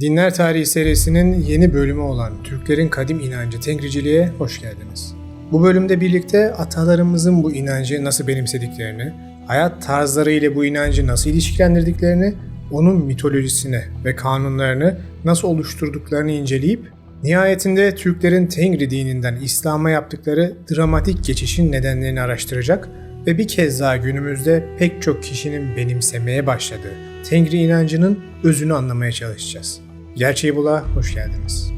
Dinler Tarihi serisinin yeni bölümü olan Türklerin Kadim İnancı Tengriciliğe hoş geldiniz. Bu bölümde birlikte atalarımızın bu inancı nasıl benimsediklerini, hayat tarzları ile bu inancı nasıl ilişkilendirdiklerini, onun mitolojisine ve kanunlarını nasıl oluşturduklarını inceleyip, nihayetinde Türklerin Tengri dininden İslam'a yaptıkları dramatik geçişin nedenlerini araştıracak ve bir kez daha günümüzde pek çok kişinin benimsemeye başladığı Tengri inancının özünü anlamaya çalışacağız. Gerçeği Bula hoş geldiniz.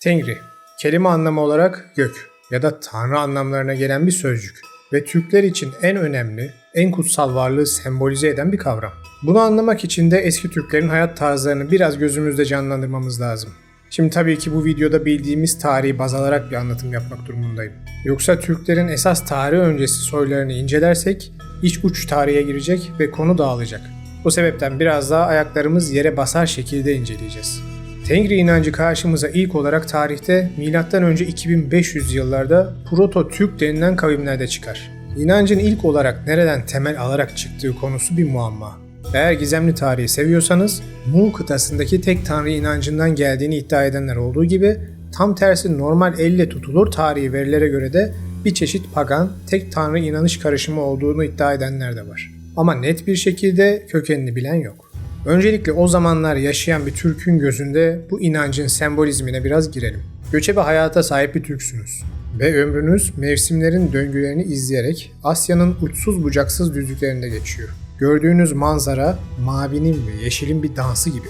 Tengri, kelime anlamı olarak gök ya da tanrı anlamlarına gelen bir sözcük ve Türkler için en önemli, en kutsal varlığı sembolize eden bir kavram. Bunu anlamak için de eski Türklerin hayat tarzlarını biraz gözümüzde canlandırmamız lazım. Şimdi tabii ki bu videoda bildiğimiz tarihi baz alarak bir anlatım yapmak durumundayım. Yoksa Türklerin esas tarih öncesi soylarını incelersek iç uç tarihe girecek ve konu dağılacak. Bu sebepten biraz daha ayaklarımız yere basar şekilde inceleyeceğiz. Tengri inancı karşımıza ilk olarak tarihte M.Ö. 2500 yıllarda Proto-Türk denilen kavimlerde çıkar. İnancın ilk olarak nereden temel alarak çıktığı konusu bir muamma. Eğer gizemli tarihi seviyorsanız, Mu kıtasındaki tek tanrı inancından geldiğini iddia edenler olduğu gibi, tam tersi normal elle tutulur tarihi verilere göre de bir çeşit pagan, tek tanrı inanış karışımı olduğunu iddia edenler de var. Ama net bir şekilde kökenini bilen yok. Öncelikle o zamanlar yaşayan bir Türk'ün gözünde bu inancın sembolizmine biraz girelim. Göçebe hayata sahip bir Türksünüz ve ömrünüz mevsimlerin döngülerini izleyerek Asya'nın uçsuz bucaksız düzlüklerinde geçiyor. Gördüğünüz manzara mavinin ve yeşilin bir dansı gibi.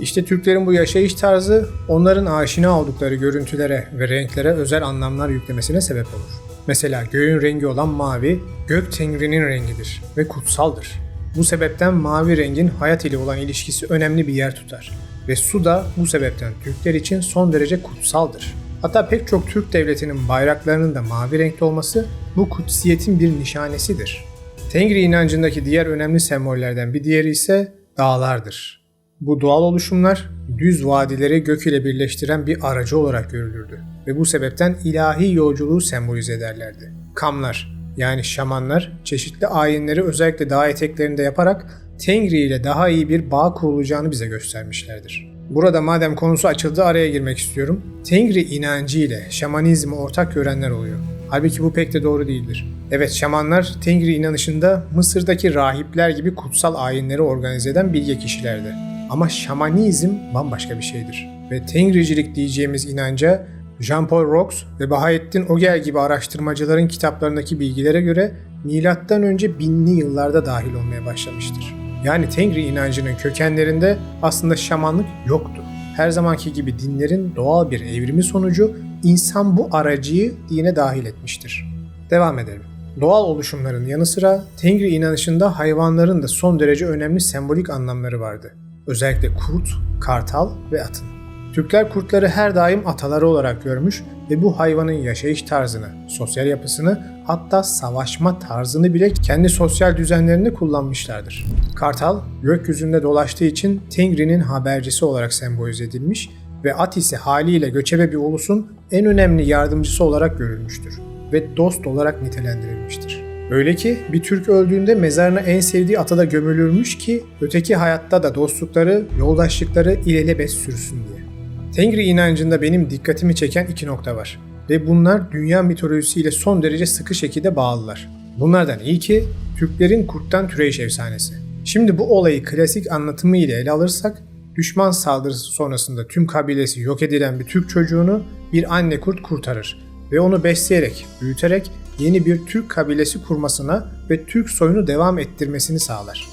İşte Türklerin bu yaşayış tarzı onların aşina oldukları görüntülere ve renklere özel anlamlar yüklemesine sebep olur. Mesela göğün rengi olan mavi, gök tengrinin rengidir ve kutsaldır. Bu sebepten mavi rengin hayat ile olan ilişkisi önemli bir yer tutar. Ve su da bu sebepten Türkler için son derece kutsaldır. Hatta pek çok Türk devletinin bayraklarının da mavi renkte olması bu kutsiyetin bir nişanesidir. Tengri inancındaki diğer önemli sembollerden bir diğeri ise dağlardır. Bu doğal oluşumlar düz vadileri gök ile birleştiren bir aracı olarak görülürdü ve bu sebepten ilahi yolculuğu sembolize ederlerdi. Kamlar yani şamanlar çeşitli ayinleri özellikle dağ eteklerinde yaparak Tengri ile daha iyi bir bağ kurulacağını bize göstermişlerdir. Burada madem konusu açıldı araya girmek istiyorum. Tengri inancı ile şamanizmi ortak görenler oluyor. Halbuki bu pek de doğru değildir. Evet şamanlar Tengri inanışında Mısır'daki rahipler gibi kutsal ayinleri organize eden bilge kişilerdi. Ama şamanizm bambaşka bir şeydir. Ve Tengricilik diyeceğimiz inanca Jean-Paul Rox ve Bahattin Ogel gibi araştırmacıların kitaplarındaki bilgilere göre milattan önce binli yıllarda dahil olmaya başlamıştır. Yani Tengri inancının kökenlerinde aslında şamanlık yoktu. Her zamanki gibi dinlerin doğal bir evrimi sonucu insan bu aracıyı dine dahil etmiştir. Devam edelim. Doğal oluşumların yanı sıra Tengri inanışında hayvanların da son derece önemli sembolik anlamları vardı. Özellikle kurt, kartal ve atın. Türkler kurtları her daim ataları olarak görmüş ve bu hayvanın yaşayış tarzını, sosyal yapısını hatta savaşma tarzını bile kendi sosyal düzenlerinde kullanmışlardır. Kartal gökyüzünde dolaştığı için Tengri'nin habercisi olarak sembolize edilmiş ve at ise haliyle göçebe bir ulusun en önemli yardımcısı olarak görülmüştür ve dost olarak nitelendirilmiştir. Öyle ki bir Türk öldüğünde mezarına en sevdiği ata da gömülürmüş ki öteki hayatta da dostlukları, yoldaşlıkları ilelebet sürsün diye. Tengri inancında benim dikkatimi çeken iki nokta var ve bunlar dünya mitolojisiyle son derece sıkı şekilde bağlılar. Bunlardan ilki Türklerin kurttan türeyiş efsanesi. Şimdi bu olayı klasik anlatımı ile ele alırsak düşman saldırısı sonrasında tüm kabilesi yok edilen bir Türk çocuğunu bir anne kurt kurtarır ve onu besleyerek, büyüterek yeni bir Türk kabilesi kurmasına ve Türk soyunu devam ettirmesini sağlar.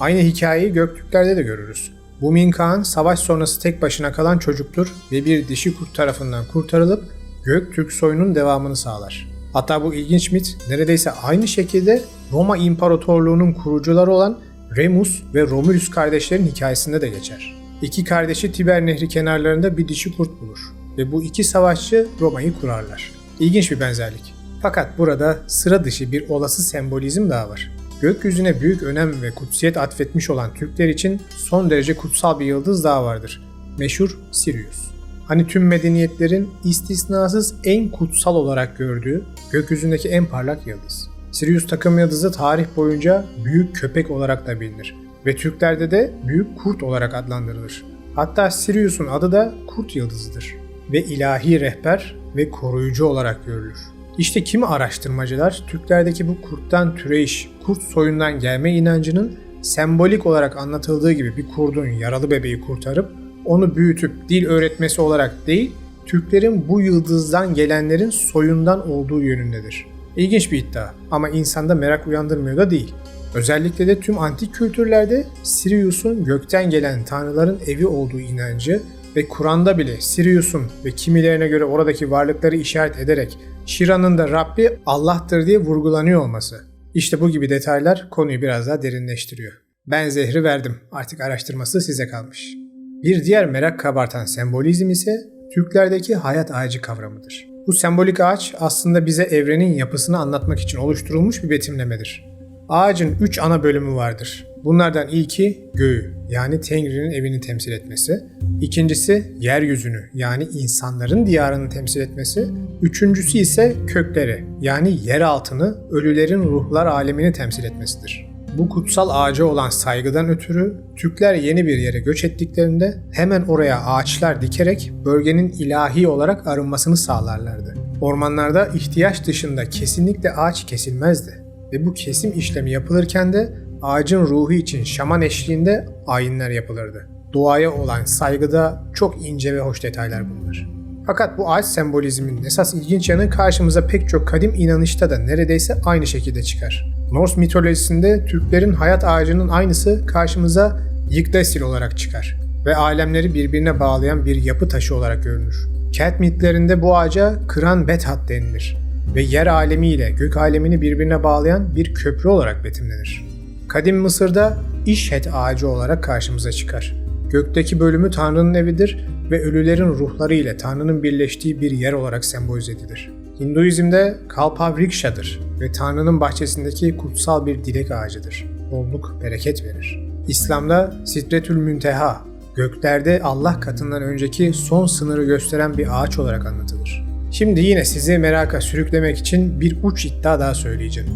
Aynı hikayeyi Göktürklerde de görürüz. Bumin Kağan savaş sonrası tek başına kalan çocuktur ve bir dişi kurt tarafından kurtarılıp Göktürk soyunun devamını sağlar. Hatta bu ilginç mit neredeyse aynı şekilde Roma İmparatorluğu'nun kurucuları olan Remus ve Romulus kardeşlerin hikayesinde de geçer. İki kardeşi Tiber Nehri kenarlarında bir dişi kurt bulur ve bu iki savaşçı Roma'yı kurarlar. İlginç bir benzerlik. Fakat burada sıra dışı bir olası sembolizm daha var. Gökyüzüne büyük önem ve kutsiyet atfetmiş olan Türkler için son derece kutsal bir yıldız daha vardır. Meşhur Sirius. Hani tüm medeniyetlerin istisnasız en kutsal olarak gördüğü gökyüzündeki en parlak yıldız. Sirius takım yıldızı tarih boyunca büyük köpek olarak da bilinir ve Türklerde de büyük kurt olarak adlandırılır. Hatta Sirius'un adı da kurt yıldızıdır ve ilahi rehber ve koruyucu olarak görülür. İşte kimi araştırmacılar Türklerdeki bu kurttan türeyiş, kurt soyundan gelme inancının sembolik olarak anlatıldığı gibi bir kurdun yaralı bebeği kurtarıp onu büyütüp dil öğretmesi olarak değil, Türklerin bu yıldızdan gelenlerin soyundan olduğu yönündedir. İlginç bir iddia ama insanda merak uyandırmıyor da değil. Özellikle de tüm antik kültürlerde Sirius'un gökten gelen tanrıların evi olduğu inancı ve Kur'an'da bile Sirius'un ve kimilerine göre oradaki varlıkları işaret ederek Şira'nın da Rabbi Allah'tır diye vurgulanıyor olması. İşte bu gibi detaylar konuyu biraz daha derinleştiriyor. Ben zehri verdim. Artık araştırması size kalmış. Bir diğer merak kabartan sembolizm ise Türklerdeki hayat ağacı kavramıdır. Bu sembolik ağaç aslında bize evrenin yapısını anlatmak için oluşturulmuş bir betimlemedir. Ağacın üç ana bölümü vardır. Bunlardan ilki göğü yani Tengri'nin evini temsil etmesi. İkincisi yeryüzünü yani insanların diyarını temsil etmesi. Üçüncüsü ise kökleri yani yer altını, ölülerin ruhlar alemini temsil etmesidir. Bu kutsal ağaca olan saygıdan ötürü Türkler yeni bir yere göç ettiklerinde hemen oraya ağaçlar dikerek bölgenin ilahi olarak arınmasını sağlarlardı. Ormanlarda ihtiyaç dışında kesinlikle ağaç kesilmezdi ve bu kesim işlemi yapılırken de ağacın ruhu için şaman eşliğinde ayinler yapılırdı. Doğaya olan saygıda çok ince ve hoş detaylar bunlar. Fakat bu ağaç sembolizmin esas ilginç yanı karşımıza pek çok kadim inanışta da neredeyse aynı şekilde çıkar. Norse mitolojisinde Türklerin hayat ağacının aynısı karşımıza Yggdrasil olarak çıkar ve alemleri birbirine bağlayan bir yapı taşı olarak görünür. Kelt mitlerinde bu ağaca Kıran Bethat denilir ve yer alemi ile gök alemini birbirine bağlayan bir köprü olarak betimlenir. Kadim Mısır'da İşhet ağacı olarak karşımıza çıkar. Gökteki bölümü Tanrı'nın evidir ve ölülerin ruhları ile Tanrı'nın birleştiği bir yer olarak sembolize edilir. Hinduizm'de Kalpa Vriksha'dır ve Tanrı'nın bahçesindeki kutsal bir dilek ağacıdır. Bolluk, bereket verir. İslam'da Sidretül Münteha, göklerde Allah katından önceki son sınırı gösteren bir ağaç olarak anlatılır. Şimdi yine sizi meraka sürüklemek için bir uç iddia daha söyleyeceğim.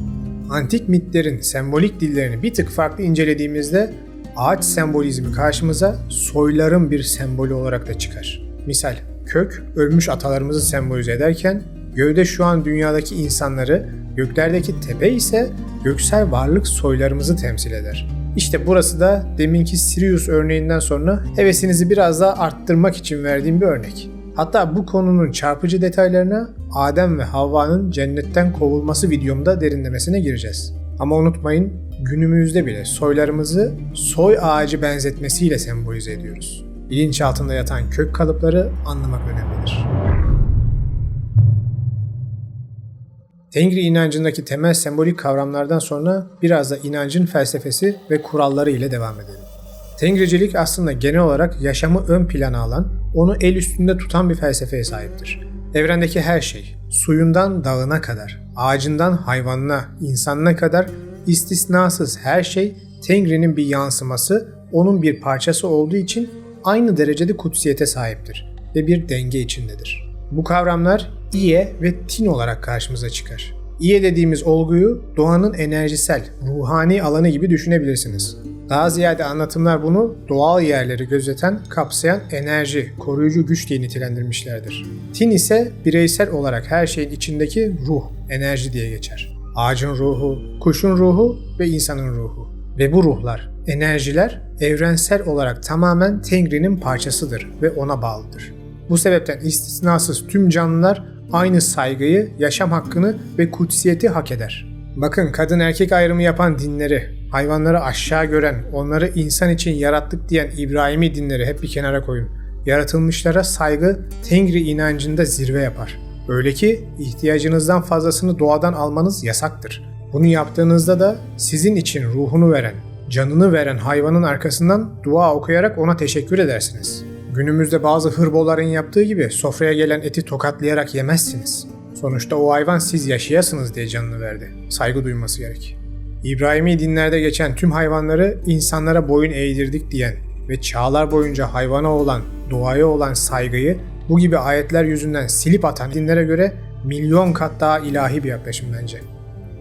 Antik mitlerin sembolik dillerini bir tık farklı incelediğimizde ağaç sembolizmi karşımıza soyların bir sembolü olarak da çıkar. Misal kök ölmüş atalarımızı sembolize ederken gövde şu an dünyadaki insanları, göklerdeki tepe ise göksel varlık soylarımızı temsil eder. İşte burası da deminki Sirius örneğinden sonra hevesinizi biraz daha arttırmak için verdiğim bir örnek. Hatta bu konunun çarpıcı detaylarına Adem ve Havva'nın cennetten kovulması videomda derinlemesine gireceğiz. Ama unutmayın günümüzde bile soylarımızı soy ağacı benzetmesiyle sembolize ediyoruz. Bilinç altında yatan kök kalıpları anlamak önemlidir. Tengri inancındaki temel sembolik kavramlardan sonra biraz da inancın felsefesi ve kuralları ile devam edelim. Tengricilik aslında genel olarak yaşamı ön plana alan, onu el üstünde tutan bir felsefeye sahiptir. Evrendeki her şey, suyundan dağına kadar, ağacından hayvanına, insanına kadar istisnasız her şey Tengri'nin bir yansıması, onun bir parçası olduğu için aynı derecede kutsiyete sahiptir ve bir denge içindedir. Bu kavramlar İye ve Tin olarak karşımıza çıkar. İye dediğimiz olguyu doğanın enerjisel, ruhani alanı gibi düşünebilirsiniz. Daha ziyade anlatımlar bunu doğal yerleri gözeten, kapsayan enerji, koruyucu güç diye nitelendirmişlerdir. Tin ise bireysel olarak her şeyin içindeki ruh, enerji diye geçer. Ağacın ruhu, kuşun ruhu ve insanın ruhu. Ve bu ruhlar, enerjiler evrensel olarak tamamen Tengri'nin parçasıdır ve ona bağlıdır. Bu sebepten istisnasız tüm canlılar aynı saygıyı, yaşam hakkını ve kutsiyeti hak eder. Bakın kadın erkek ayrımı yapan dinleri, hayvanları aşağı gören, onları insan için yarattık diyen İbrahimi dinleri hep bir kenara koyun. Yaratılmışlara saygı Tengri inancında zirve yapar. Öyle ki ihtiyacınızdan fazlasını doğadan almanız yasaktır. Bunu yaptığınızda da sizin için ruhunu veren, canını veren hayvanın arkasından dua okuyarak ona teşekkür edersiniz. Günümüzde bazı hırboların yaptığı gibi sofraya gelen eti tokatlayarak yemezsiniz. Sonuçta o hayvan siz yaşayasınız diye canını verdi. Saygı duyması gerek. İbrahimi dinlerde geçen tüm hayvanları insanlara boyun eğdirdik diyen ve çağlar boyunca hayvana olan, doğaya olan saygıyı bu gibi ayetler yüzünden silip atan dinlere göre milyon kat daha ilahi bir yaklaşım bence.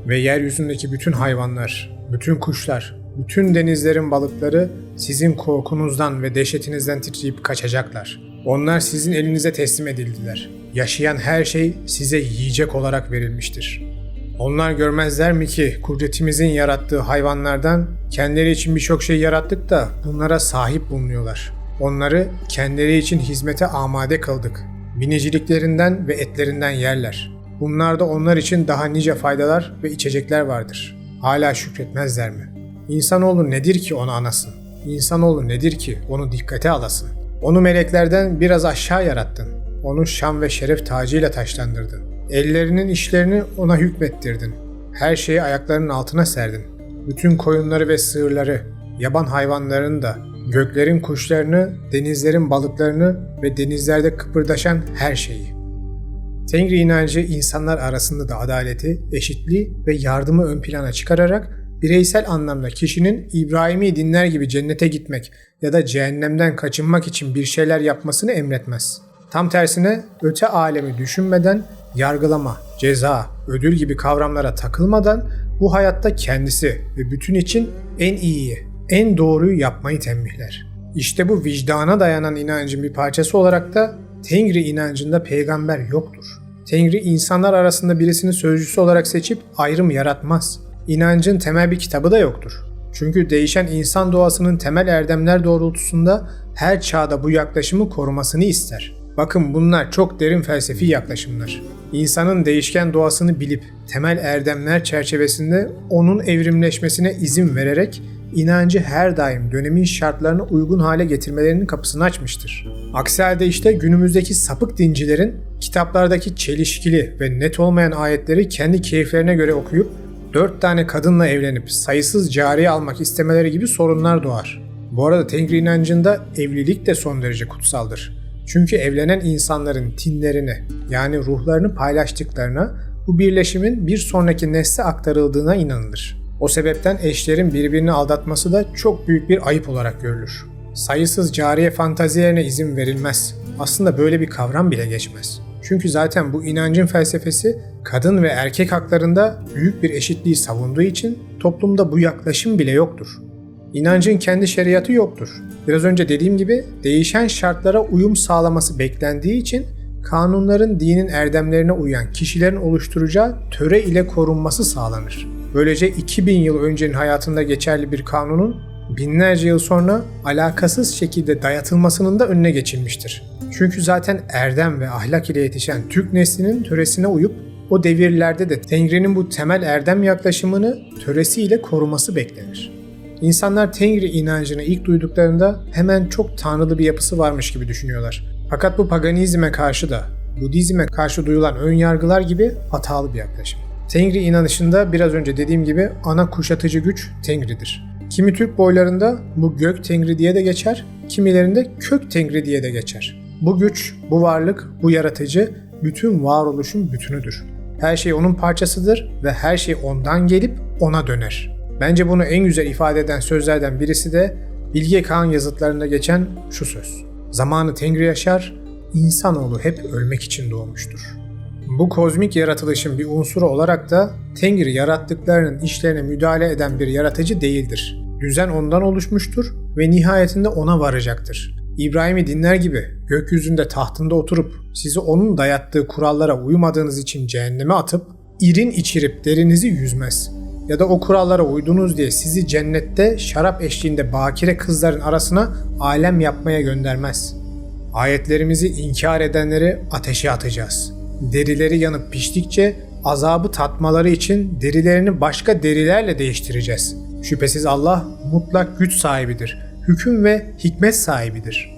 Ve yeryüzündeki bütün hayvanlar, bütün kuşlar, bütün denizlerin balıkları sizin korkunuzdan ve dehşetinizden titreyip kaçacaklar. Onlar sizin elinize teslim edildiler. Yaşayan her şey size yiyecek olarak verilmiştir. Onlar görmezler mi ki kudretimizin yarattığı hayvanlardan kendileri için birçok şey yarattık da bunlara sahip bulunuyorlar. Onları kendileri için hizmete amade kıldık. Biniciliklerinden ve etlerinden yerler. Bunlarda onlar için daha nice faydalar ve içecekler vardır. Hala şükretmezler mi? İnsanoğlu nedir ki onu anasın? İnsanoğlu nedir ki onu dikkate alasın? Onu meleklerden biraz aşağı yarattın. Onu şan ve şeref tacıyla taşlandırdın. Ellerinin işlerini ona hükmettirdin. Her şeyi ayaklarının altına serdin. Bütün koyunları ve sığırları, yaban hayvanlarını da, göklerin kuşlarını, denizlerin balıklarını ve denizlerde kıpırdaşan her şeyi. Tengri inancı insanlar arasında da adaleti, eşitliği ve yardımı ön plana çıkararak bireysel anlamda kişinin İbrahimi dinler gibi cennete gitmek ya da cehennemden kaçınmak için bir şeyler yapmasını emretmez. Tam tersine öte alemi düşünmeden yargılama, ceza, ödül gibi kavramlara takılmadan bu hayatta kendisi ve bütün için en iyiyi, en doğruyu yapmayı tembihler. İşte bu vicdana dayanan inancın bir parçası olarak da Tengri inancında peygamber yoktur. Tengri insanlar arasında birisini sözcüsü olarak seçip ayrım yaratmaz. İnancın temel bir kitabı da yoktur. Çünkü değişen insan doğasının temel erdemler doğrultusunda her çağda bu yaklaşımı korumasını ister. Bakın bunlar çok derin felsefi yaklaşımlar. İnsanın değişken doğasını bilip temel erdemler çerçevesinde onun evrimleşmesine izin vererek inancı her daim dönemin şartlarına uygun hale getirmelerinin kapısını açmıştır. Aksi halde işte günümüzdeki sapık dincilerin kitaplardaki çelişkili ve net olmayan ayetleri kendi keyiflerine göre okuyup dört tane kadınla evlenip sayısız cariye almak istemeleri gibi sorunlar doğar. Bu arada Tengri inancında evlilik de son derece kutsaldır. Çünkü evlenen insanların tinlerini yani ruhlarını paylaştıklarına bu birleşimin bir sonraki nesle aktarıldığına inanılır. O sebepten eşlerin birbirini aldatması da çok büyük bir ayıp olarak görülür. Sayısız cariye fantazilerine izin verilmez. Aslında böyle bir kavram bile geçmez. Çünkü zaten bu inancın felsefesi kadın ve erkek haklarında büyük bir eşitliği savunduğu için toplumda bu yaklaşım bile yoktur. İnancın kendi şeriatı yoktur. Biraz önce dediğim gibi değişen şartlara uyum sağlaması beklendiği için kanunların dinin erdemlerine uyan kişilerin oluşturacağı töre ile korunması sağlanır. Böylece 2000 yıl öncenin hayatında geçerli bir kanunun binlerce yıl sonra alakasız şekilde dayatılmasının da önüne geçilmiştir. Çünkü zaten erdem ve ahlak ile yetişen Türk neslinin töresine uyup o devirlerde de Tengri'nin bu temel erdem yaklaşımını töresiyle koruması beklenir. İnsanlar Tengri inancını ilk duyduklarında hemen çok tanrılı bir yapısı varmış gibi düşünüyorlar. Fakat bu paganizme karşı da Budizme karşı duyulan ön yargılar gibi hatalı bir yaklaşım. Tengri inanışında biraz önce dediğim gibi ana kuşatıcı güç Tengri'dir. Kimi Türk boylarında bu gök Tengri diye de geçer, kimilerinde kök Tengri diye de geçer. Bu güç, bu varlık, bu yaratıcı bütün varoluşun bütünüdür. Her şey onun parçasıdır ve her şey ondan gelip ona döner. Bence bunu en güzel ifade eden sözlerden birisi de Bilge Kağan yazıtlarında geçen şu söz. Zamanı Tengri yaşar, insanoğlu hep ölmek için doğmuştur. Bu kozmik yaratılışın bir unsuru olarak da Tengri yarattıklarının işlerine müdahale eden bir yaratıcı değildir. Düzen ondan oluşmuştur ve nihayetinde ona varacaktır. İbrahim'i dinler gibi gökyüzünde tahtında oturup sizi onun dayattığı kurallara uymadığınız için cehenneme atıp irin içirip derinizi yüzmez. Ya da o kurallara uydunuz diye sizi cennette şarap eşliğinde bakire kızların arasına alem yapmaya göndermez. Ayetlerimizi inkar edenleri ateşe atacağız. Derileri yanıp piştikçe azabı tatmaları için derilerini başka derilerle değiştireceğiz. Şüphesiz Allah mutlak güç sahibidir. Hüküm ve hikmet sahibidir.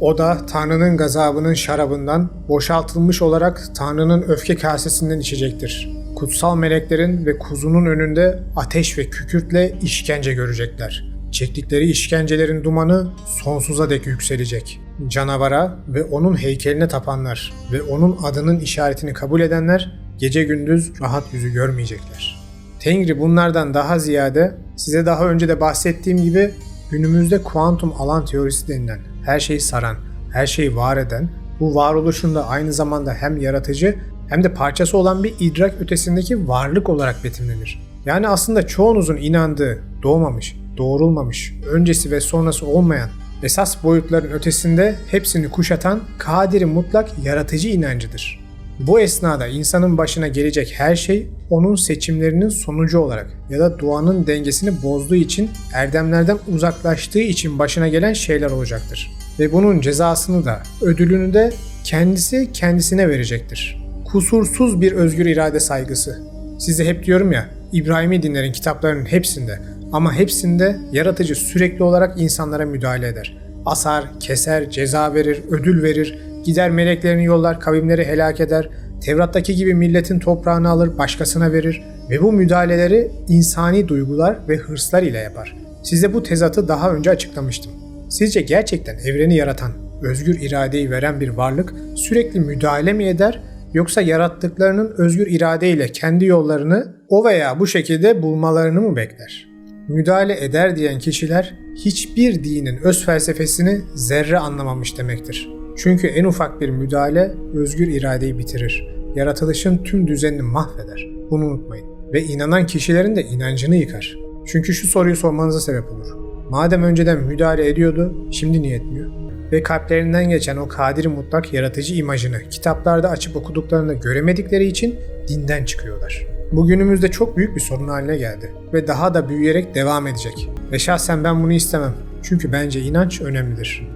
O da Tanrı'nın gazabının şarabından boşaltılmış olarak Tanrı'nın öfke kasesinden içecektir. Kutsal meleklerin ve kuzunun önünde ateş ve kükürtle işkence görecekler. Çektikleri işkencelerin dumanı sonsuza dek yükselecek. Canavara ve onun heykeline tapanlar ve onun adının işaretini kabul edenler gece gündüz rahat yüzü görmeyecekler. Tengri bunlardan daha ziyade size daha önce de bahsettiğim gibi günümüzde kuantum alan teorisi denilen her şeyi saran, her şeyi var eden, bu varoluşunda aynı zamanda hem yaratıcı hem de parçası olan bir idrak ötesindeki varlık olarak betimlenir. Yani aslında çoğunuzun inandığı doğmamış, doğrulmamış, öncesi ve sonrası olmayan esas boyutların ötesinde hepsini kuşatan kadiri mutlak yaratıcı inancıdır. Bu esnada insanın başına gelecek her şey onun seçimlerinin sonucu olarak ya da doğanın dengesini bozduğu için erdemlerden uzaklaştığı için başına gelen şeyler olacaktır. Ve bunun cezasını da ödülünü de kendisi kendisine verecektir. Kusursuz bir özgür irade saygısı. Size hep diyorum ya İbrahimi dinlerin kitaplarının hepsinde ama hepsinde yaratıcı sürekli olarak insanlara müdahale eder. Asar, keser, ceza verir, ödül verir, gider meleklerini yollar, kavimleri helak eder, Tevrat'taki gibi milletin toprağını alır, başkasına verir ve bu müdahaleleri insani duygular ve hırslar ile yapar. Size bu tezatı daha önce açıklamıştım. Sizce gerçekten evreni yaratan, özgür iradeyi veren bir varlık sürekli müdahale mi eder yoksa yarattıklarının özgür iradeyle kendi yollarını o veya bu şekilde bulmalarını mı bekler? Müdahale eder diyen kişiler hiçbir dinin öz felsefesini zerre anlamamış demektir. Çünkü en ufak bir müdahale özgür iradeyi bitirir. Yaratılışın tüm düzenini mahveder. Bunu unutmayın. Ve inanan kişilerin de inancını yıkar. Çünkü şu soruyu sormanıza sebep olur. Madem önceden müdahale ediyordu, şimdi niye etmiyor? Ve kalplerinden geçen o kadiri mutlak yaratıcı imajını kitaplarda açıp okuduklarında göremedikleri için dinden çıkıyorlar. Bugünümüzde çok büyük bir sorun haline geldi ve daha da büyüyerek devam edecek. Ve şahsen ben bunu istemem. Çünkü bence inanç önemlidir.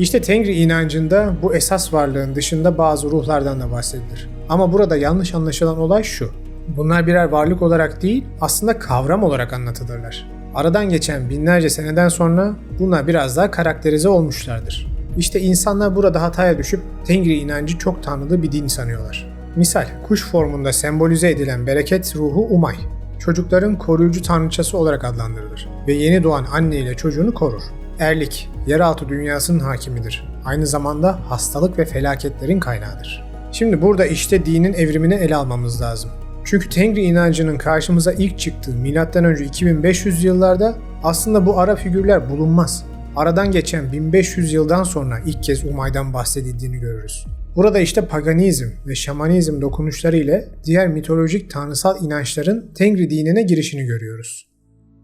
İşte Tengri inancında bu esas varlığın dışında bazı ruhlardan da bahsedilir. Ama burada yanlış anlaşılan olay şu. Bunlar birer varlık olarak değil, aslında kavram olarak anlatılırlar. Aradan geçen binlerce seneden sonra bunlar biraz daha karakterize olmuşlardır. İşte insanlar burada hataya düşüp Tengri inancı çok tanrılı bir din sanıyorlar. Misal, kuş formunda sembolize edilen bereket ruhu Umay, çocukların koruyucu tanrıçası olarak adlandırılır ve yeni doğan anne ile çocuğunu korur. Erlik, yeraltı dünyasının hakimidir. Aynı zamanda hastalık ve felaketlerin kaynağıdır. Şimdi burada işte dinin evrimini ele almamız lazım. Çünkü Tengri inancının karşımıza ilk çıktığı M.Ö. 2500 yıllarda aslında bu ara figürler bulunmaz. Aradan geçen 1500 yıldan sonra ilk kez Umay'dan bahsedildiğini görürüz. Burada işte paganizm ve şamanizm dokunuşları ile diğer mitolojik tanrısal inançların Tengri dinine girişini görüyoruz.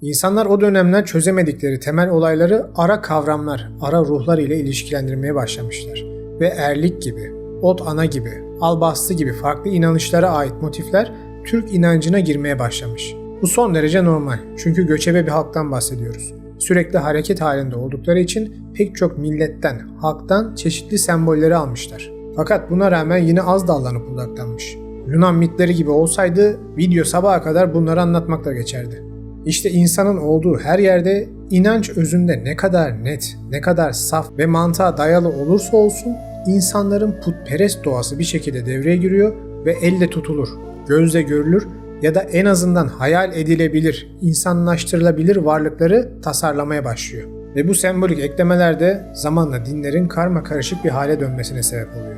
İnsanlar o dönemler çözemedikleri temel olayları ara kavramlar, ara ruhlar ile ilişkilendirmeye başlamışlar. Ve erlik gibi, ot ana gibi, albastı gibi farklı inanışlara ait motifler Türk inancına girmeye başlamış. Bu son derece normal çünkü göçebe bir halktan bahsediyoruz. Sürekli hareket halinde oldukları için pek çok milletten, halktan çeşitli sembolleri almışlar. Fakat buna rağmen yine az dallanıp budaklanmış. Yunan mitleri gibi olsaydı video sabaha kadar bunları anlatmakla geçerdi. İşte insanın olduğu her yerde inanç özünde ne kadar net, ne kadar saf ve mantığa dayalı olursa olsun insanların putperest doğası bir şekilde devreye giriyor ve elle tutulur, gözle görülür ya da en azından hayal edilebilir, insanlaştırılabilir varlıkları tasarlamaya başlıyor. Ve bu sembolik eklemeler de zamanla dinlerin karma karışık bir hale dönmesine sebep oluyor.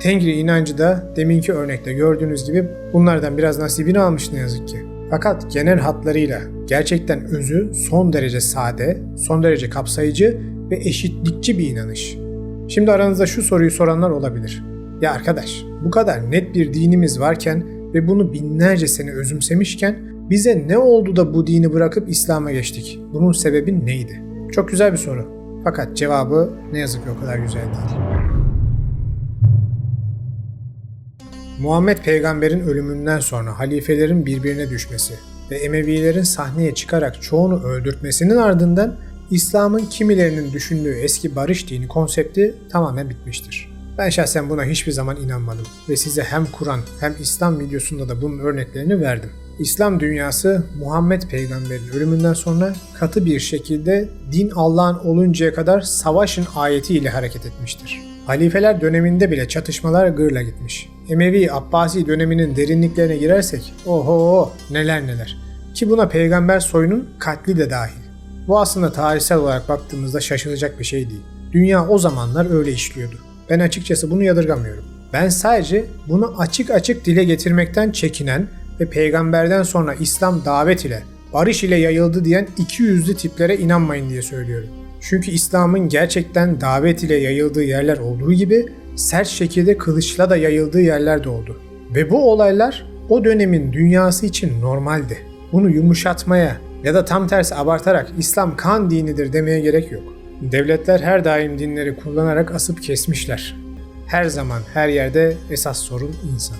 Tengri inancı da deminki örnekte gördüğünüz gibi bunlardan biraz nasibini almış ne yazık ki. Fakat genel hatlarıyla gerçekten özü son derece sade, son derece kapsayıcı ve eşitlikçi bir inanış. Şimdi aranızda şu soruyu soranlar olabilir. Ya arkadaş, bu kadar net bir dinimiz varken ve bunu binlerce sene özümsemişken bize ne oldu da bu dini bırakıp İslam'a geçtik? Bunun sebebi neydi? Çok güzel bir soru. Fakat cevabı ne yazık ki o kadar güzel değil. Muhammed peygamberin ölümünden sonra halifelerin birbirine düşmesi ve Emevilerin sahneye çıkarak çoğunu öldürtmesinin ardından İslam'ın kimilerinin düşündüğü eski barış dini konsepti tamamen bitmiştir. Ben şahsen buna hiçbir zaman inanmadım ve size hem Kur'an hem İslam videosunda da bunun örneklerini verdim. İslam dünyası Muhammed peygamberin ölümünden sonra katı bir şekilde din Allah'ın oluncaya kadar savaşın ayetiyle hareket etmiştir. Halifeler döneminde bile çatışmalar gırla gitmiş. Emevi Abbasi döneminin derinliklerine girersek oho neler neler. Ki buna peygamber soyunun katli de dahil. Bu aslında tarihsel olarak baktığımızda şaşılacak bir şey değil. Dünya o zamanlar öyle işliyordu. Ben açıkçası bunu yadırgamıyorum. Ben sadece bunu açık açık dile getirmekten çekinen ve peygamberden sonra İslam davet ile, barış ile yayıldı diyen iki yüzlü tiplere inanmayın diye söylüyorum. Çünkü İslam'ın gerçekten davet ile yayıldığı yerler olduğu gibi sert şekilde kılıçla da yayıldığı yerler de oldu. Ve bu olaylar o dönemin dünyası için normaldi. Bunu yumuşatmaya ya da tam tersi abartarak İslam kan dinidir demeye gerek yok. Devletler her daim dinleri kullanarak asıp kesmişler. Her zaman her yerde esas sorun insan.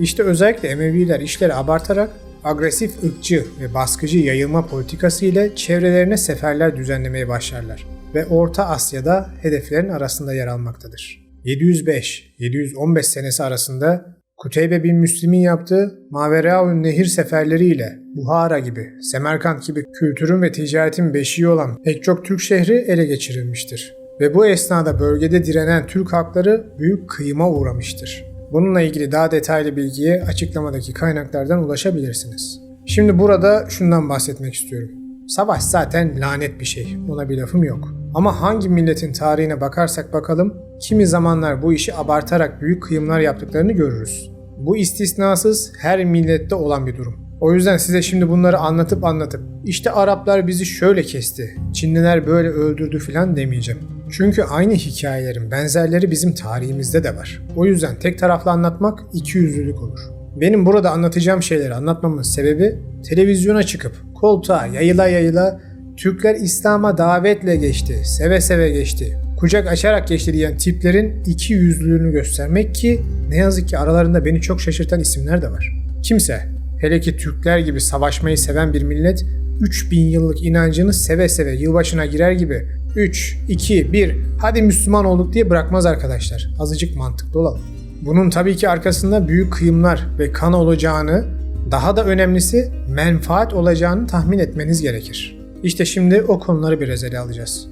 İşte özellikle Emeviler işleri abartarak agresif ırkçı ve baskıcı yayılma politikası ile çevrelerine seferler düzenlemeye başlarlar ve Orta Asya'da hedeflerin arasında yer almaktadır. 705-715 senesi arasında Kuteybe bin Müslim'in yaptığı Mavera'un Nehir seferleriyle Buhara gibi, Semerkant gibi kültürün ve ticaretin beşiği olan pek çok Türk şehri ele geçirilmiştir. Ve bu esnada bölgede direnen Türk halkları büyük kıyıma uğramıştır. Bununla ilgili daha detaylı bilgiye açıklamadaki kaynaklardan ulaşabilirsiniz. Şimdi burada şundan bahsetmek istiyorum. Savaş zaten lanet bir şey. Ona bir lafım yok. Ama hangi milletin tarihine bakarsak bakalım, kimi zamanlar bu işi abartarak büyük kıyımlar yaptıklarını görürüz. Bu istisnasız her millette olan bir durum. O yüzden size şimdi bunları anlatıp anlatıp işte Araplar bizi şöyle kesti, Çinliler böyle öldürdü filan demeyeceğim. Çünkü aynı hikayelerin benzerleri bizim tarihimizde de var. O yüzden tek taraflı anlatmak ikiyüzlülük olur. Benim burada anlatacağım şeyleri anlatmamın sebebi televizyona çıkıp koltuğa yayıla yayıla Türkler İslam'a davetle geçti, seve seve geçti, kucak açarak geçti diyen tiplerin iki yüzlülüğünü göstermek ki ne yazık ki aralarında beni çok şaşırtan isimler de var. Kimse, hele ki Türkler gibi savaşmayı seven bir millet 3000 yıllık inancını seve seve yılbaşına girer gibi 3, 2, 1 hadi Müslüman olduk diye bırakmaz arkadaşlar. Azıcık mantıklı olalım. Bunun tabii ki arkasında büyük kıyımlar ve kan olacağını, daha da önemlisi menfaat olacağını tahmin etmeniz gerekir. İşte şimdi o konuları biraz ele alacağız.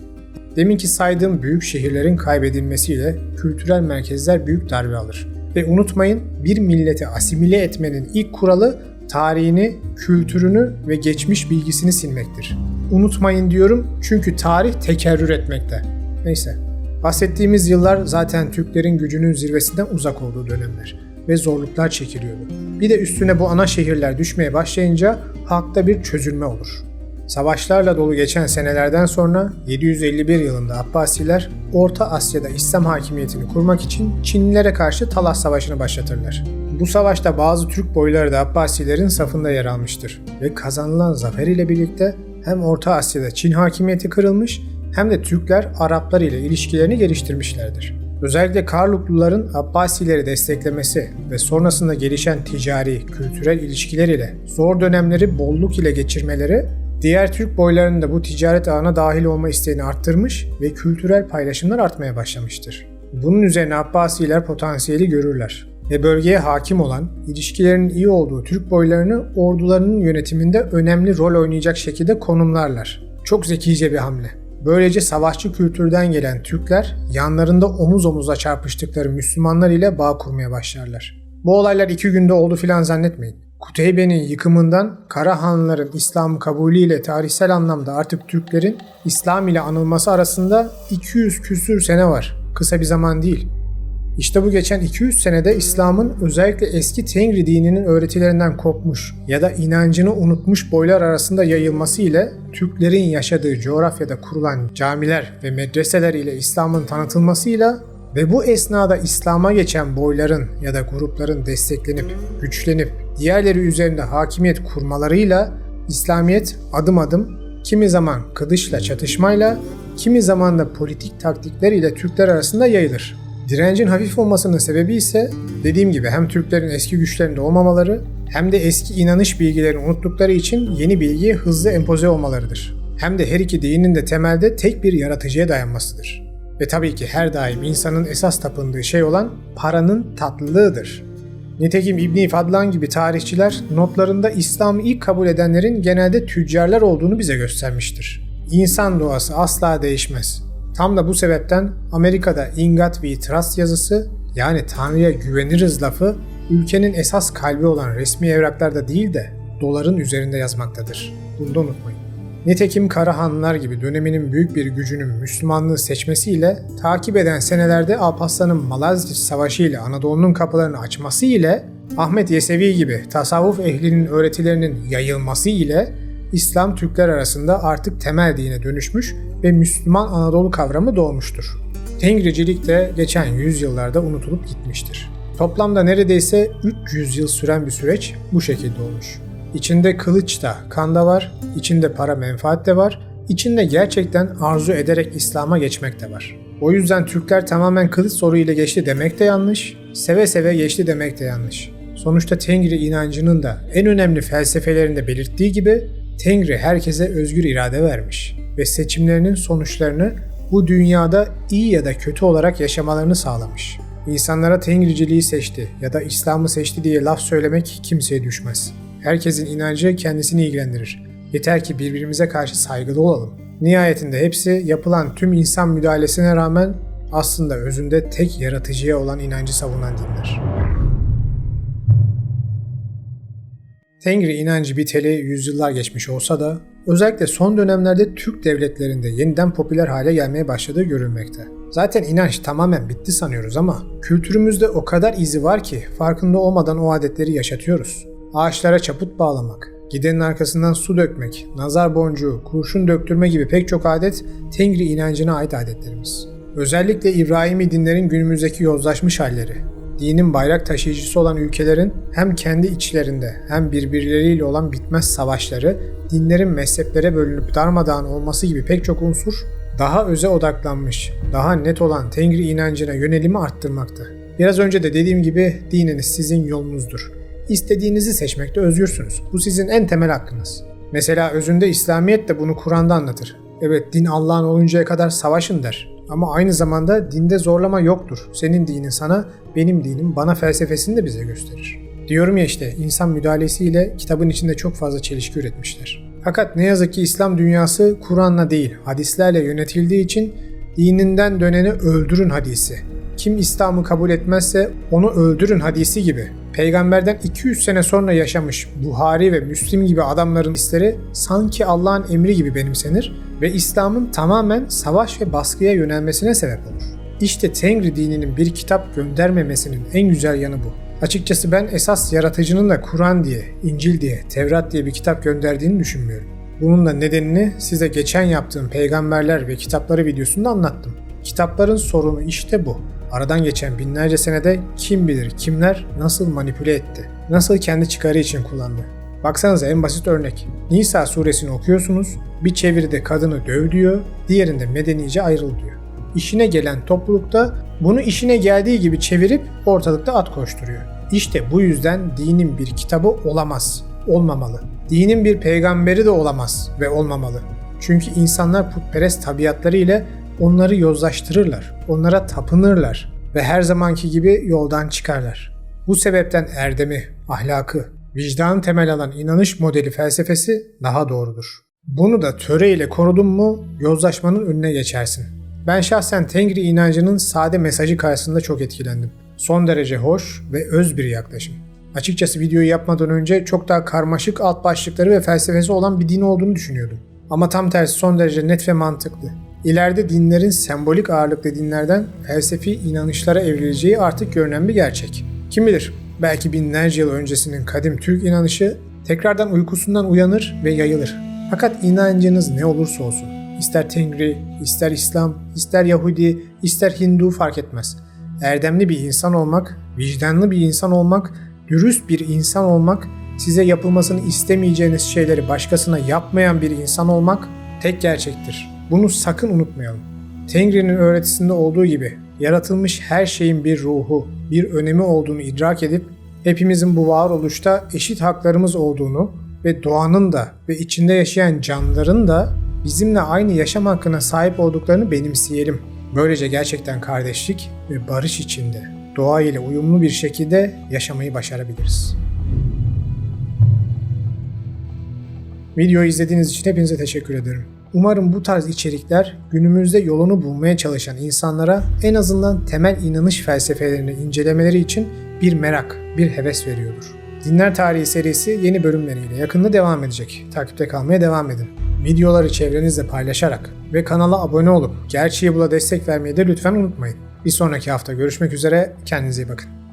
Deminki saydığım büyük şehirlerin kaybedilmesiyle kültürel merkezler büyük darbe alır. Ve unutmayın bir milleti asimile etmenin ilk kuralı tarihini, kültürünü ve geçmiş bilgisini silmektir. Unutmayın diyorum çünkü tarih tekerrür etmekte. Neyse. Bahsettiğimiz yıllar zaten Türklerin gücünün zirvesinden uzak olduğu dönemler ve zorluklar çekiliyordu. Bir de üstüne bu ana şehirler düşmeye başlayınca halkta bir çözülme olur. Savaşlarla dolu geçen senelerden sonra 751 yılında Abbasiler Orta Asya'da İslam hakimiyetini kurmak için Çinlilere karşı Talas Savaşı'nı başlatırlar. Bu savaşta bazı Türk boyları da Abbasilerin safında yer almıştır ve kazanılan zafer ile birlikte hem Orta Asya'da Çin hakimiyeti kırılmış hem de Türkler Araplar ile ilişkilerini geliştirmişlerdir. Özellikle Karlukluların Abbasileri desteklemesi ve sonrasında gelişen ticari, kültürel ilişkiler ile zor dönemleri bolluk ile geçirmeleri diğer Türk boylarının da bu ticaret ağına dahil olma isteğini arttırmış ve kültürel paylaşımlar artmaya başlamıştır. Bunun üzerine Abbasiler potansiyeli görürler ve bölgeye hakim olan, ilişkilerinin iyi olduğu Türk boylarını ordularının yönetiminde önemli rol oynayacak şekilde konumlarlar. Çok zekice bir hamle. Böylece savaşçı kültürden gelen Türkler yanlarında omuz omuza çarpıştıkları Müslümanlar ile bağ kurmaya başlarlar. Bu olaylar iki günde oldu filan zannetmeyin. Kuteybe'nin yıkımından Karahanlıların İslam kabulüyle tarihsel anlamda artık Türklerin İslam ile anılması arasında 200 küsür sene var. Kısa bir zaman değil. İşte bu geçen 200 senede İslam'ın özellikle eski Tengri dininin öğretilerinden kopmuş ya da inancını unutmuş boylar arasında yayılması ile Türklerin yaşadığı coğrafyada kurulan camiler ve medreseler ile İslam'ın tanıtılmasıyla ve bu esnada İslam'a geçen boyların ya da grupların desteklenip, güçlenip diğerleri üzerinde hakimiyet kurmalarıyla İslamiyet adım adım kimi zaman kılıçla çatışmayla, kimi zaman da politik taktikler ile Türkler arasında yayılır. Direncin hafif olmasının sebebi ise dediğim gibi hem Türklerin eski güçlerinde olmamaları hem de eski inanış bilgilerini unuttukları için yeni bilgiye hızlı empoze olmalarıdır. Hem de her iki dinin de temelde tek bir yaratıcıya dayanmasıdır. Ve tabii ki her daim insanın esas tapındığı şey olan paranın tatlılığıdır. Nitekim İbni Fadlan gibi tarihçiler notlarında İslam'ı ilk kabul edenlerin genelde tüccarlar olduğunu bize göstermiştir. İnsan doğası asla değişmez. Tam da bu sebepten Amerika'da Ingat we Trust yazısı yani Tanrı'ya güveniriz lafı ülkenin esas kalbi olan resmi evraklarda değil de doların üzerinde yazmaktadır. Bunu da unutmayın. Nitekim Karahanlılar gibi döneminin büyük bir gücünün Müslümanlığı seçmesiyle takip eden senelerde Alparslan'ın Malazgirt Savaşı ile Anadolu'nun kapılarını açması ile Ahmet Yesevi gibi tasavvuf ehlinin öğretilerinin yayılması ile İslam Türkler arasında artık temel dine dönüşmüş ve Müslüman Anadolu kavramı doğmuştur. Tengricilik de geçen yüzyıllarda unutulup gitmiştir. Toplamda neredeyse 300 yıl süren bir süreç bu şekilde olmuş. İçinde kılıç da, kan da var, içinde para menfaat de var, içinde gerçekten arzu ederek İslam'a geçmek de var. O yüzden Türkler tamamen kılıç soru ile geçti demek de yanlış, seve seve geçti demek de yanlış. Sonuçta Tengri inancının da en önemli felsefelerinde belirttiği gibi Tengri herkese özgür irade vermiş ve seçimlerinin sonuçlarını bu dünyada iyi ya da kötü olarak yaşamalarını sağlamış. İnsanlara Tengriciliği seçti ya da İslam'ı seçti diye laf söylemek kimseye düşmez. Herkesin inancı kendisini ilgilendirir. Yeter ki birbirimize karşı saygılı olalım. Nihayetinde hepsi yapılan tüm insan müdahalesine rağmen aslında özünde tek yaratıcıya olan inancı savunan dinler. Tengri inancı biteli yüzyıllar geçmiş olsa da özellikle son dönemlerde Türk devletlerinde yeniden popüler hale gelmeye başladığı görülmekte. Zaten inanç tamamen bitti sanıyoruz ama kültürümüzde o kadar izi var ki farkında olmadan o adetleri yaşatıyoruz. Ağaçlara çaput bağlamak, gidenin arkasından su dökmek, nazar boncuğu, kurşun döktürme gibi pek çok adet Tengri inancına ait adetlerimiz. Özellikle İbrahimi dinlerin günümüzdeki yozlaşmış halleri, dinin bayrak taşıyıcısı olan ülkelerin hem kendi içlerinde hem birbirleriyle olan bitmez savaşları, dinlerin mezheplere bölünüp darmadağın olması gibi pek çok unsur daha öze odaklanmış, daha net olan Tengri inancına yönelimi arttırmakta. Biraz önce de dediğim gibi dininiz sizin yolunuzdur. İstediğinizi seçmekte özgürsünüz. Bu sizin en temel hakkınız. Mesela özünde İslamiyet de bunu Kur'an'da anlatır. Evet din Allah'ın oluncaya kadar savaşın der. Ama aynı zamanda dinde zorlama yoktur. Senin dinin sana, benim dinim bana felsefesini de bize gösterir. Diyorum ya işte insan müdahalesiyle kitabın içinde çok fazla çelişki üretmişler. Fakat ne yazık ki İslam dünyası Kur'an'la değil hadislerle yönetildiği için dininden döneni öldürün hadisi. Kim İslam'ı kabul etmezse onu öldürün hadisi gibi. Peygamberden 200 sene sonra yaşamış Buhari ve Müslim gibi adamların hisleri sanki Allah'ın emri gibi benimsenir ve İslam'ın tamamen savaş ve baskıya yönelmesine sebep olur. İşte Tengri dininin bir kitap göndermemesinin en güzel yanı bu. Açıkçası ben esas yaratıcının da Kur'an diye, İncil diye, Tevrat diye bir kitap gönderdiğini düşünmüyorum. Bunun da nedenini size geçen yaptığım peygamberler ve kitapları videosunda anlattım. Kitapların sorunu işte bu. Aradan geçen binlerce senede kim bilir kimler nasıl manipüle etti, nasıl kendi çıkarı için kullandı. Baksanıza en basit örnek. Nisa suresini okuyorsunuz, bir çeviride kadını döv diyor, diğerinde medenice ayrıl diyor. İşine gelen toplulukta bunu işine geldiği gibi çevirip ortalıkta at koşturuyor. İşte bu yüzden dinin bir kitabı olamaz, olmamalı. Dinin bir peygamberi de olamaz ve olmamalı. Çünkü insanlar putperest tabiatları ile onları yozlaştırırlar, onlara tapınırlar ve her zamanki gibi yoldan çıkarlar. Bu sebepten erdemi, ahlakı, vicdan temel alan inanış modeli felsefesi daha doğrudur. Bunu da töre ile korudun mu yozlaşmanın önüne geçersin. Ben şahsen Tengri inancının sade mesajı karşısında çok etkilendim. Son derece hoş ve öz bir yaklaşım. Açıkçası videoyu yapmadan önce çok daha karmaşık alt başlıkları ve felsefesi olan bir din olduğunu düşünüyordum. Ama tam tersi son derece net ve mantıklı. İleride dinlerin sembolik ağırlıklı dinlerden felsefi inanışlara evrileceği artık görünen bir gerçek. Kim bilir, belki binlerce yıl öncesinin kadim Türk inanışı tekrardan uykusundan uyanır ve yayılır. Fakat inancınız ne olursa olsun, ister Tengri, ister İslam, ister Yahudi, ister Hindu fark etmez. Erdemli bir insan olmak, vicdanlı bir insan olmak, dürüst bir insan olmak, size yapılmasını istemeyeceğiniz şeyleri başkasına yapmayan bir insan olmak tek gerçektir. Bunu sakın unutmayalım. Tengri'nin öğretisinde olduğu gibi yaratılmış her şeyin bir ruhu, bir önemi olduğunu idrak edip hepimizin bu varoluşta eşit haklarımız olduğunu ve doğanın da ve içinde yaşayan canlıların da bizimle aynı yaşam hakkına sahip olduklarını benimseyelim. Böylece gerçekten kardeşlik ve barış içinde doğa ile uyumlu bir şekilde yaşamayı başarabiliriz. Videoyu izlediğiniz için hepinize teşekkür ederim. Umarım bu tarz içerikler günümüzde yolunu bulmaya çalışan insanlara en azından temel inanış felsefelerini incelemeleri için bir merak, bir heves veriyordur. Dinler Tarihi serisi yeni bölümleriyle yakında devam edecek. Takipte kalmaya devam edin. Videoları çevrenizle paylaşarak ve kanala abone olup Gerçeği Bula destek vermeyi de lütfen unutmayın. Bir sonraki hafta görüşmek üzere, kendinize iyi bakın.